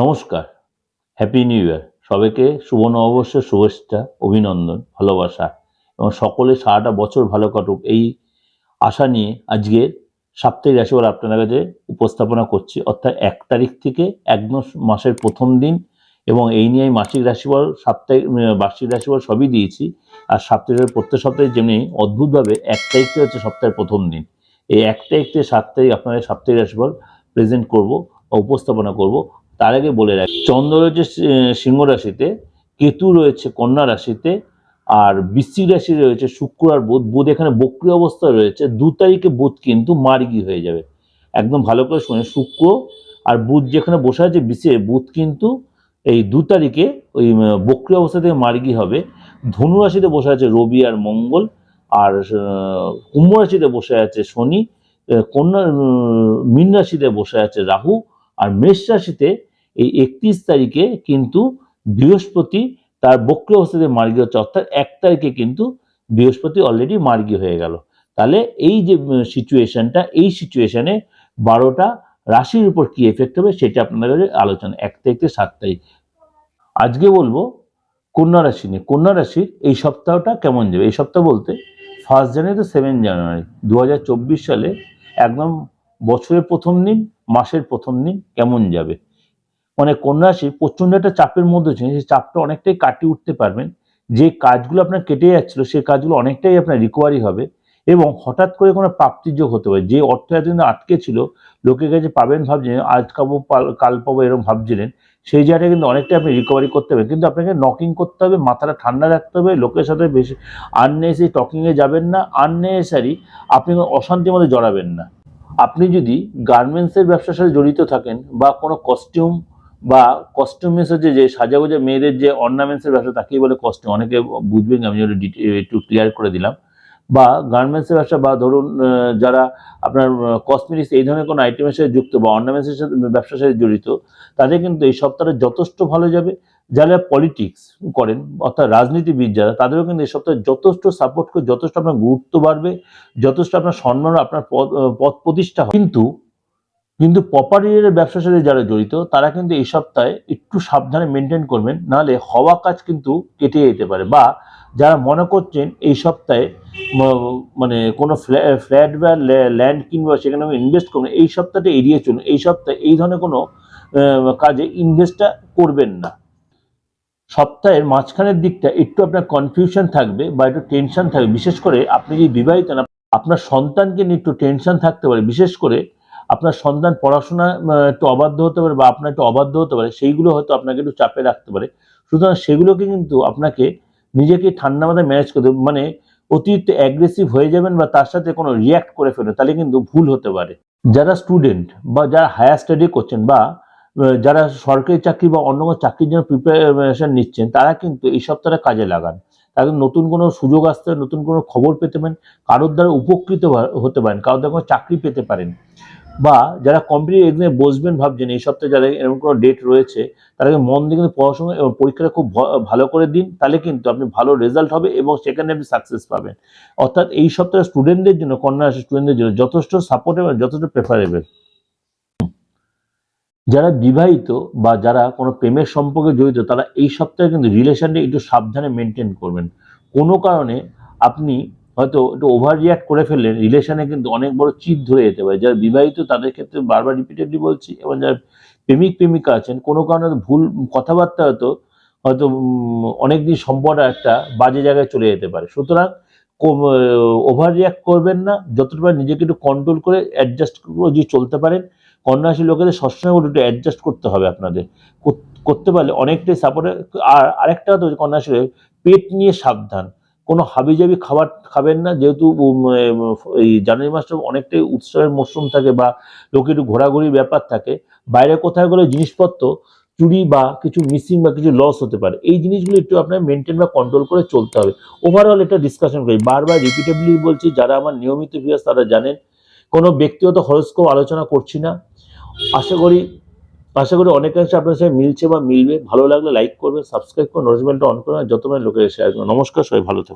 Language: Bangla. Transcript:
নমস্কার হ্যাপি নিউ ইয়ার সবাইকে শুভ নববর্ষের শুভেচ্ছা, অভিনন্দন, ভালোবাসা এবং সকলে সারাটা বছর ভালো কাটুক। এই আশা নিয়ে আজকে সাপ্তাহিক রাশিফল আপনাদের কাছে উপস্থাপনা করছি, অর্থাৎ এক তারিখ থেকে একদম মাসের প্রথম দিন এবং এই নিয়ে মাসিক রাশিফল, সাপ্তাহিক বার্ষিক রাশিফল সবই দিয়েছি। আর সাপ্তাহিক প্রত্যেক সপ্তাহে যেমনি অদ্ভুতভাবে এক তারিখ থেকে হচ্ছে সপ্তাহের প্রথম দিন। এই এক তারিখ থেকে সাত তারিখ আপনাদের সাপ্তাহিক রাশিফল প্রেজেন্ট করব, উপস্থাপনা করব। তার আগে বলে রাখি, চন্দ্র রয়েছে সিংহ রাশিতে, কেতু রয়েছে কন্যা রাশিতে, আর বৃশ্চিক রাশি রয়েছে শুক্র আর বুধ। বুধ এখানে বক্রি অবস্থা রয়েছে, দু তারিখে বুধ কিন্তু মার্গি হয়ে যাবে। একদম ভালো করে শুনে, শুক্র আর বুধ যেখানে বসে আছে বিশে বুধ কিন্তু এই দু তারিখে ওই বক্রি অবস্থা থেকে মার্গি হবে। ধনু রাশিতে বসে আছে রবি আর মঙ্গল, আর কুম্ভ রাশিতে বসে আছে শনি কন্যা মীন রাশিতে বসে আছে রাহু আর মেষ রাশিতে এই একত্রিশ তারিখে কিন্তু বৃহস্পতি তার বক্র অবস্থাতে মার্গী হচ্ছে, অর্থাৎ এক তারিখে কিন্তু বৃহস্পতি অলরেডি মার্গী হয়ে গেল। তাহলে এই যে সিচুয়েশনটা এই সিচুয়েশনে বারোটা রাশির উপর কি এফেক্ট হবে সেটা আপনাদের আলোচনা, এক থেকে সাত তারিখ। আজকে বলব কন্যা রাশি নিয়ে, কন্যা রাশির এই সপ্তাহটা কেমন যাবে? এই সপ্তাহ বলতে ফার্স্ট জানুয়ারি তো সেভেন জানুয়ারি দু হাজার চব্বিশ সালে একদম বছরের প্রথম দিন মাসের প্রথম দিন কেমন যাবে? মানে কন্যা রাশি প্রচণ্ড একটা চাপের মধ্যে ছিলেন, সেই চাপটা অনেকটাই কাটিয়ে উঠতে পারবেন। যে কাজগুলো আপনার কেটে যাচ্ছিল সেই কাজগুলো অনেকটাই আপনার রিকভারি হবে এবং হঠাৎ করে কোনো প্রাপ্তির যোগ হতে পারে। যে অর্থ এতদিন আটকে ছিল, লোকের কাছে পাবেন ভাবছিলেন, আজ পাল- কাল পাবো এরকম ভাবছিলেন, সেই জায়গাটা কিন্তু অনেকটাই আপনি রিকভারি করতে হবে কিন্তু আপনাকে নকিং করতে হবে, মাথাটা ঠান্ডা রাখতে হবে, লোকের সাথে বেশি আননেসারি টকিংয়ে যাবেন না আননেসারি আপনি অশান্তির মধ্যে জড়াবেন না। আপনি যদি গার্মেন্টসের ব্যবসার সাথে জড়িত থাকেন বা কোনো কস্টিউম বা কস্টিউমের সাথে যে সাজাগোজা মেয়েদের যে অর্নামেন্টসের ব্যবসা, তাকেই বলে কস্টিউম অনেকে বুঝবেন আমি একটু ক্লিয়ার করে দিলাম। বা গার্মেন্টসের ব্যবসা বা ধরুন যারা আপনার কসমেটিক্স এই ধরনের কোনো আইটেমের সাথে যুক্ত বা অর্নামেন্টসের সাথে ব্যবসার সাথে জড়িত, তাদের কিন্তু এই সপ্তাহটা যথেষ্ট ভালো যাবে। যারা পলিটিক্স করেন, অর্থাৎ রাজনীতিবিদ যারা, তাদেরও কিন্তু এই সপ্তাহে যথেষ্ট সাপোর্ট করে, যথেষ্ট আপনার গুরুত্ব বাড়বে, যথেষ্ট আপনার সম্মান আপনার পদ প্রতিষ্ঠা কিন্তু কিন্তু প্রপার্টির ব্যবসার সাথে যারা জড়িত, তারা কিন্তু এই সপ্তাহে একটু সাবধানে মেনটেন করবেন, নাহলে হওয়া কাজ কিন্তু কেটে যেতে পারে। বা যারা মনে করছেন এই সপ্তাহে মানে কোনো ফ্ল্যাট বা ল্যান্ড কিনবা সেখানে ইনভেস্ট করবেন এই সপ্তাহটা এড়িয়ে চলুন। এই সপ্তাহে এই ধরনের কোনো কাজে ইনভেস্টটা করবেন না। সপ্তাহের মাঝখানের দিকটা একটু আপনার কনফিউশন থাকবে বা একটু টেনশন থাকবে। বিশেষ করে আপনি যদি বিবাহিত না, আপনার সন্তানকে নিয়ে একটু টেনশন থাকতে পারে। বিশেষ করে আপনার সন্তান পড়াশোনা একটু অবাধ্য হতে পারে বা আপনার একটু অবাধ্য হতে পারে, সেইগুলো হয়তো আপনাকে একটু চাপে রাখতে পারে। সুতরাং সেগুলোকে কিন্তু আপনাকে নিজেকে ঠান্ডা মাথায় ম্যানেজ করতে মানে অতিরিক্ত অ্যাগ্রেসিভ হয়ে যাবেন বা তার সাথে কোনো রিয়াক্ট করে ফেলেন তাহলে কিন্তু ভুল হতে পারে। যারা স্টুডেন্ট বা যারা হায়ার স্টাডি করছেন বা যারা সরকারি চাকরি বা অন্য কোনো চাকরির জন্য প্রিপারেশন নিচ্ছেন, তারা কিন্তু এই সপ্তাহটা কাজে লাগান। তাদের নতুন কোনো সুযোগ আসতে, নতুন কোনো খবর পেতে পারেন, কারোর দ্বারা উপকৃত হতে পারেন, কারোর দ্বারা কোনো চাকরি পেতে পারেন। বা যারা কম্পিটিটিভ এক্সামে বসবেন ভাবছেন, এই সপ্তাহে যারা এরকম কোনো ডেট রয়েছে তাদেরকে মন দিয়ে কিন্তু পড়াশোনা এবং পরীক্ষাটা খুব ভালো করে দিন, তাহলে কিন্তু আপনি ভালো রেজাল্ট হবে এবং সেখানে আপনি সাকসেস পাবেন। অর্থাৎ এই সপ্তাহে স্টুডেন্টদের জন্য, কন্যা স্টুডেন্টদের জন্য যথেষ্ট সাপোর্টেবল যথেষ্ট প্রেফারেবল যারা বিবাহিত বা যারা কোনো প্রেমের সম্পর্কে জড়িত, তারা এই সপ্তাহে কিন্তু রিলেশনটা একটু সাবধানে মেনটেন করবেন। কোনো কারণে আপনি হয়তো একটু ওভার রিয়াক্ট করে ফেললেন রিলেশনে কিন্তু অনেক বড় চিট ধরে যেতে পারে। যারা বিবাহিত, তাদের ক্ষেত্রে বারবার রিপিটেডলি বলছি, এবং যারা প্রেমিক, প্রেমিকা আছেন, কোনো কারণে ভুল কথাবার্তা হয়তো হয়তো অনেক দিন সম্পর্কটা একটা বাজে জায়গায় চলে যেতে পারে। সুতরাং ওভার রিয়াক্ট করবেন না। যতটা নিজেকে একটু কন্ট্রোল করে অ্যাডজাস্ট করে চলতে পারেন কন্যারাশি লোকেদের সবসময় একটু অ্যাডজাস্ট করতে হবে আপনাদের। করতে পারলে অনেকটাই সাপোর্ট আর আরেকটা কথা হচ্ছে কন্যারাশি পেট নিয়ে সাবধান। কোনো হাবিজাবি খাবার খাবেন না, যেহেতু এই জানুয়ারি মাসটা অনেকটাই উৎসবের মরশুম থাকে বা লোকে একটু ঘোরাঘুরির ব্যাপার থাকে, বাইরে কোথায় গেলে জিনিসপত্র চুরি বা কিছু মিসিং বা কিছু লস হতে পারে। এই জিনিসগুলো একটু আপনার মেনটেন বা কন্ট্রোল করে চলতে হবে। ওভারঅল এটা ডিসকাশন করি। বারবার রিপিটেবলি বলছি, যারা আমার নিয়মিত ভিউয়ার্স তারা জানেন, কোনো ব্যক্তিগত হরস্কোপ আলোচনা করছি না। আশা করি আশা করি অনেকাংশে আপনার সাথে মিলছে বা মিলবে। ভালো লাগলে লাইক করবে সাবস্ক্রাইব করবে নোটিফিকেশনটা অন করে যত মানে লোকের শেয়ার আসবে নমস্কার, সবাই ভালো থাকুন।